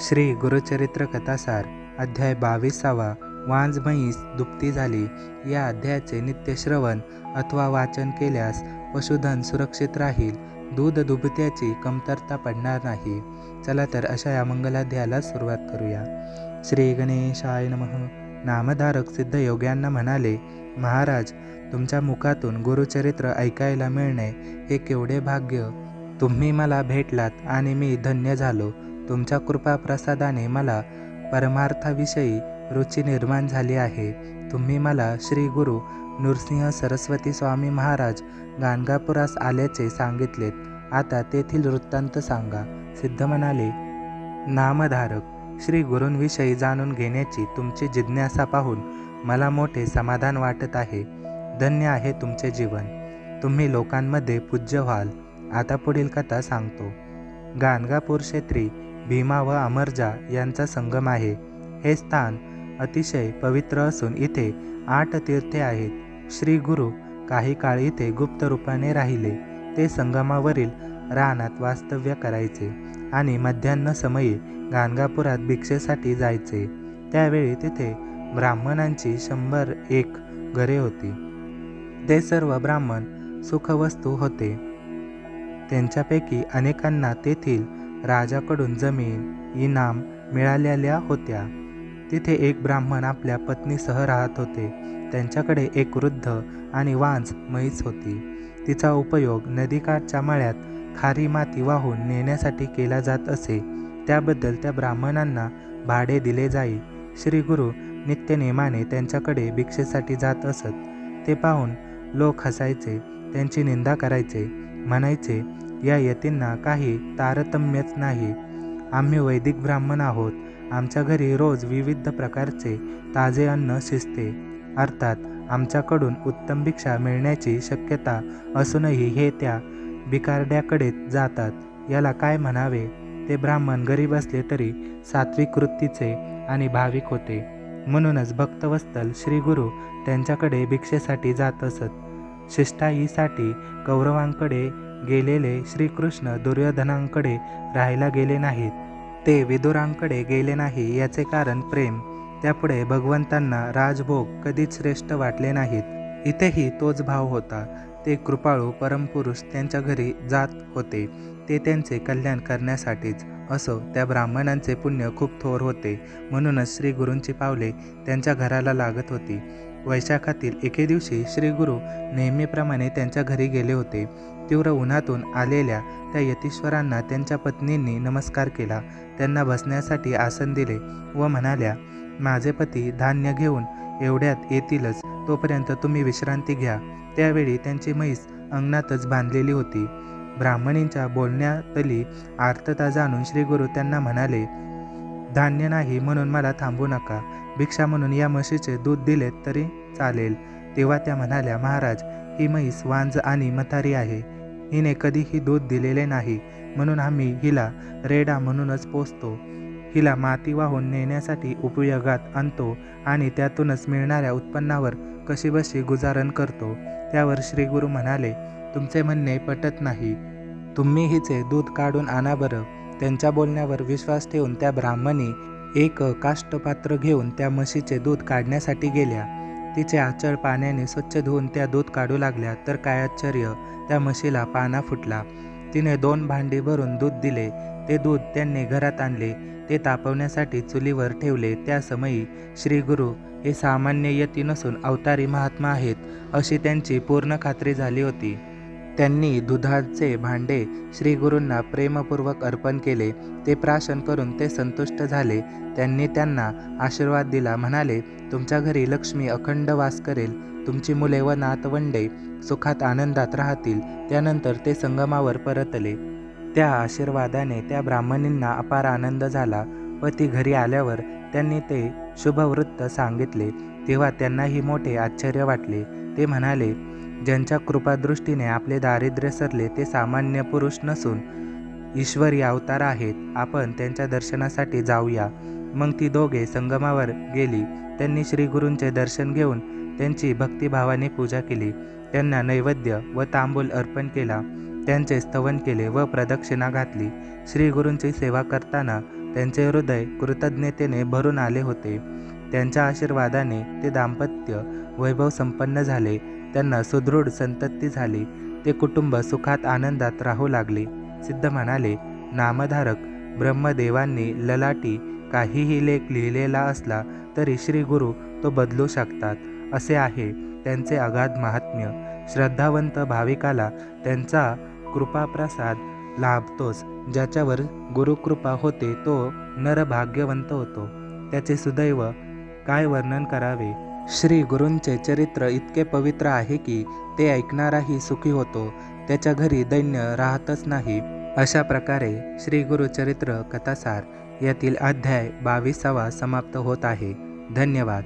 श्री गुरुचरित्र कथासार अध्याय बावीसावा वांज म्हैस दुपती झाली. या अध्यायाचे नित्यश्रवण अथवा वाचन केल्यास पशुधन सुरक्षित राहील. दूध दुभत्याची कमतरता पडणार नाही. चला तर अशा या मंगलाध्यायाला सुरुवात करूया. श्री गणेशाय नमः. नामधारक सिद्ध योग्यांना म्हणाले महाराज तुमच्या मुखातून गुरुचरित्र ऐकायला मिळणे हे केवढे भाग्य. तुम्ही मला भेटलात आणि मी धन्य झालो. तुमच्या कृपा प्रसादाने मला परमार्थाविषयी रुची निर्माण झाली आहे. तुम्ही मला श्री गुरु नृसिंह सरस्वती स्वामी महाराज गाणगापुरास आल्याचे सांगितलेत. आता तेथील वृत्तांत सांगा. सिद्ध म्हणाले नामधारक श्री गुरूंविषयी जाणून घेण्याची तुमची जिज्ञासा पाहून मला मोठे समाधान वाटत आहे. धन्य आहे तुमचे जीवन. तुम्ही लोकांमध्ये पूज्य व्हाल. आता पुढील कथा सांगतो. गाणगापूर क्षेत्री भीमा व अमरजा यांचा संगम आहे. हे स्थान अतिशय पवित्र असून इथे आठ तीर्थे आहेत. श्री गुरु काही काळ इथे गुप्त रूपाने राहिले. ते संगमावरील रानात वास्तव्य करायचे आणि मध्यान्ह समयी गाणगापुरात भिक्षेसाठी जायचे. त्यावेळी तिथे ब्राह्मणांची शंभर एक घरे होती. ते सर्व ब्राह्मण सुखवस्तू होते. त्यांच्यापैकी अनेकांना तेथील राजाकडून जमीन इनाम मिळालेल्या होत्या. तिथे एक ब्राह्मण आपल्या पत्नीसह राहत होते. त्यांच्याकडे एक वृद्ध आणि वांज म्हैस होती. तिचा उपयोग नदीकाठच्या मळ्यात खारी माती वाहून नेण्यासाठी केला जात असे. त्याबद्दल त्या ब्राह्मणांना भाडे दिले जाई. श्री गुरु नित्यनेमाने त्यांच्याकडे भिक्षेसाठी जात असत. ते पाहून लोक हसायचे त्यांची निंदा करायचे म्हणायचे या यतींना काही तारतम्यच नाही. आम्ही वैदिक ब्राह्मण आहोत. आमच्या घरी रोज विविध प्रकारचे ताजे अन्न शिजते. अर्थात आमच्याकडून उत्तम भिक्षा मिळण्याची शक्यता असूनही हे त्या बिकारड्याकडे जातात. याला काय म्हणावे? ते ब्राह्मण गरीब असले तरी सात्विक वृत्तीचे आणि भाविक होते. म्हणूनच भक्तवस्तल श्री गुरु त्यांच्याकडे भिक्षेसाठी जात असत. शिष्टाईसाठी कौरवांकडे गेलेले श्रीकृष्ण दुर्योधनांकडे राहायला गेले नाहीत. ते विदुरांकडे गेले नाही याचे कारण प्रेम. त्यापुढे भगवंतांना राजभोग कधीच श्रेष्ठ वाटले नाहीत. इथेही तोच भाव होता. ते कृपाळू परमपुरुष त्यांच्या घरी जात होते. ते त्यांचे कल्याण करण्यासाठीच. असो त्या ब्राह्मणांचे पुण्य खूप थोर होते. म्हणूनच श्री गुरूंची पावले त्यांच्या घराला लागत होती. वैशाखातील एके दिवशी श्री गुरु नेहमीप्रमाणे त्यांच्या घरी गेले होते. तीव्र उन्हातून आलेल्या त्या यतीश्वरांना त्यांच्या पत्नींनी नमस्कार केला. त्यांना बसण्यासाठी आसन दिले व म्हणाल्या माझे पती धान्य घेऊन एवढ्यात येतीलच तोपर्यंत तुम्ही विश्रांती घ्या. त्यावेळी त्यांची म्हैस अंगणातच बांधलेली होती. ब्राह्मणींच्या बोलण्यातली आर्तता जाणून श्री गुरु त्यांना म्हणाले धान्य नाही म्हणून मला थांबू नका. भिक्षा म्हणून या म्हशीचे दूध दिले तरी चालेल. तेव्हा त्या म्हणाल्या महाराज ही म्हैस वांज आणि मथारी आहे. हिने कधीही दूध दिलेले नाही. म्हणून आम्ही हिला रेडा म्हणूनच पोचतो हिला माती वाहून नेण्यासाठी उपयोगात आणतो आणि त्यातूनच मिळणाऱ्या उत्पन्नावर कशीबशी गुजारण करतो. त्यावर श्री गुरु म्हणाले तुमचे म्हणणे पटत नाही. तुम्ही हिचे दूध काढून आणा बरं. त्यांच्या बोलण्यावर विश्वास ठेवून त्या ब्राह्मणी एक काष्टपात्र घेऊन त्या म्हशीचे दूध काढण्यासाठी गेल्या. तिचे आचळ पाण्याने स्वच्छ धुवून त्या दूध काढू लागल्या तर काय आश्चर्य त्या म्हशीला पाना फुटला. तिने दोन भांडी भरून दूध दिले. ते दूध त्यांनी घरात आणले. ते तापवण्यासाठी चुलीवर ठेवले. त्या समयी श्री गुरु हे सामान्य यती नसून अवतारी महात्मा आहेत अशी त्यांची पूर्ण खात्री झाली होती. त्यांनी दुधाचे भांडे श्रीगुरूंना प्रेमपूर्वक अर्पण केले ते प्राशन करून ते संतुष्ट झाले. त्यांनी त्यांना आशीर्वाद दिला म्हणाले तुमच्या घरी लक्ष्मी अखंड वास करेल तुमची मुले व नातवंडे सुखात आनंदात राहतील त्यानंतर ते संगमावर परतले. त्या आशीर्वादाने त्या ब्राह्मणींना अपार आनंद झाला व ती घरी आल्यावर त्यांनी ते शुभवृत्त सांगितले. तेव्हा त्यांनाही मोठे आश्चर्य वाटले. ते म्हणाले ज्यांच्या कृपादृष्टीने आपले दारिद्र्य सरले ते सामान्य पुरुष नसून ईश्वरी अवतार आहेत. आपण त्यांच्या दर्शनासाठी जाऊया. मग ती दोघे संगमावर गेली. त्यांनी श्रीगुरूंचे दर्शन घेऊन त्यांची भक्तिभावाने पूजा केली. त्यांना नैवेद्य व तांबूल अर्पण केला. त्यांचे स्तवन केले व प्रदक्षिणा घातली. श्रीगुरूंची सेवा करताना त्यांचे हृदय कृतज्ञतेने भरून आले होते. त्यांच्या आशीर्वादाने ते दाम्पत्य वैभव संपन्न झाले. त्यांना सुदृढ संतती झाली. ते कुटुंब सुखात आनंदात राहू लागले. सिद्ध म्हणाले नामधारक ब्रह्मदेवांनी ललाटी काहीही लेख लिहिलेला असला तरी श्री गुरु तो बदलू शकतात. असे आहे त्यांचे अगाध महात्म्य. श्रद्धावंत भाविकाला त्यांचा कृपाप्रसाद लाभतोच. ज्याच्यावर गुरुकृपा होते तो नरभाग्यवंत होतो. त्याचे सुदैव काय वर्णन करावे? श्री गुरूंचे चरित्र इतके पवित्र आहे की ते ऐकणाराही सुखी होतो. त्याच्या घरी दैन्य राहतच नाही. अशा प्रकारे श्री गुरु चरित्र कथासार यातील अध्याय बावीसावा समाप्त होत आहे. धन्यवाद.